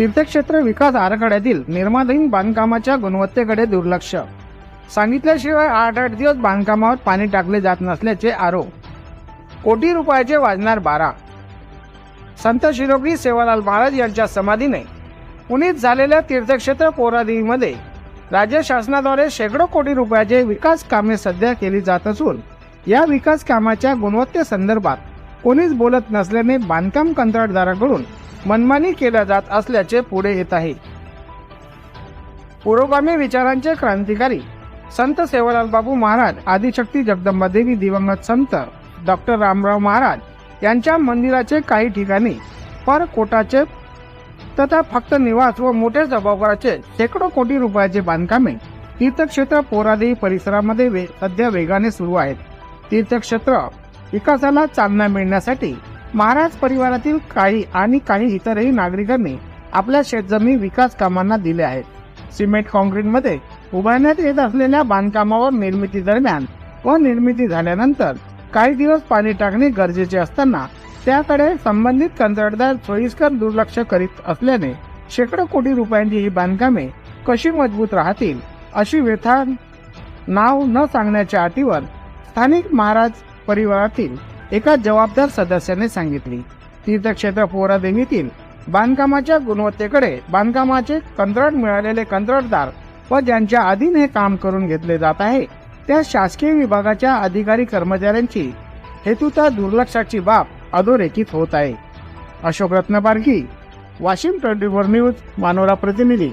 तीर्थक्षेत्र विकास आराखड्यातील निर्माधीन बांधकामाच्या गुणवत्तेकडे दुर्लक्ष. सांगितल्याशिवाय आठ आठ दिवस बांधकामावर पाणी टाकले जात नसल्याचे आरोप. कोटी रुपयाचे वाजणार बारा. संत शिरोगी सेवालाल महाराज यांच्या समाधीने पुण्यात झालेल्या तीर्थक्षेत्र कोरादेवीमध्ये राज्य शासनाद्वारे शेकडो कोटी रुपयाचे विकास कामे सध्या केली जात असून या विकास कामाच्या गुणवत्तेसंदर्भात कोणीच बोलत नसल्याने बांधकाम कंत्राटदाराकडून मनमानी केल्या जात असल्याचे पुढे येत आहे. पुरोगामी विचारांचे क्रांतिकारी संत सेवालाल बाबू महाराज आदिशक्ती जगदंबा देवी दिवंगत संत डॉक्टर रामराव महाराज यांच्या मंदिराचे काही ठिकाणी पर कोटाचे तथा फक्त निवास व मोठ्या जबाबदाराचे शेकडो कोटी रुपयाचे बांधकामे तीर्थक्षेत्र पोरादेवी परिसरामध्ये वे सध्या वेगाने सुरू आहेत. तीर्थक्षेत्र विकासाला चालना मिळण्यासाठी महाराज परिवारातील काही आणि काही इतरही नागरिकांनी आपल्या शेतजमी विकास कामांना दिल्या आहेत. सिमेंट कॉन्क्रीटमध्ये उभारण्यात येत असलेल्या बांधकामावर निर्मिती दरम्यान व निर्मिती झाल्यानंतर काही दिवस पाणी टाकणे गरजेचे असताना त्याकडे संबंधित कंत्राटदार सोयीस्कर दुर्लक्ष करीत असल्याने शेकडो कोटी रुपयांची ही बांधकामे कशी मजबूत राहतील अशी व्यथा नाव न सांगण्याच्या अटीवर स्थानिक महाराज परिवारातील एका जबाबदार सदस्याने सांगितली. तीर्थक्षेत्र पोरादेवीतील बांधकामाच्या गुणवत्तेकडे बांधकामाचे कंत्राट मिळालेले कंत्राटदार व ज्यांच्या अधीन हे काम करून घेतले जात आहे त्या शासकीय विभागाच्या अधिकारी कर्मचाऱ्यांची हेतुता दुर्लक्षाची बाब अधोरेखित होत आहे. Ashok Ratnaparkhi Washim twenty four news Manora प्रतिनिधी.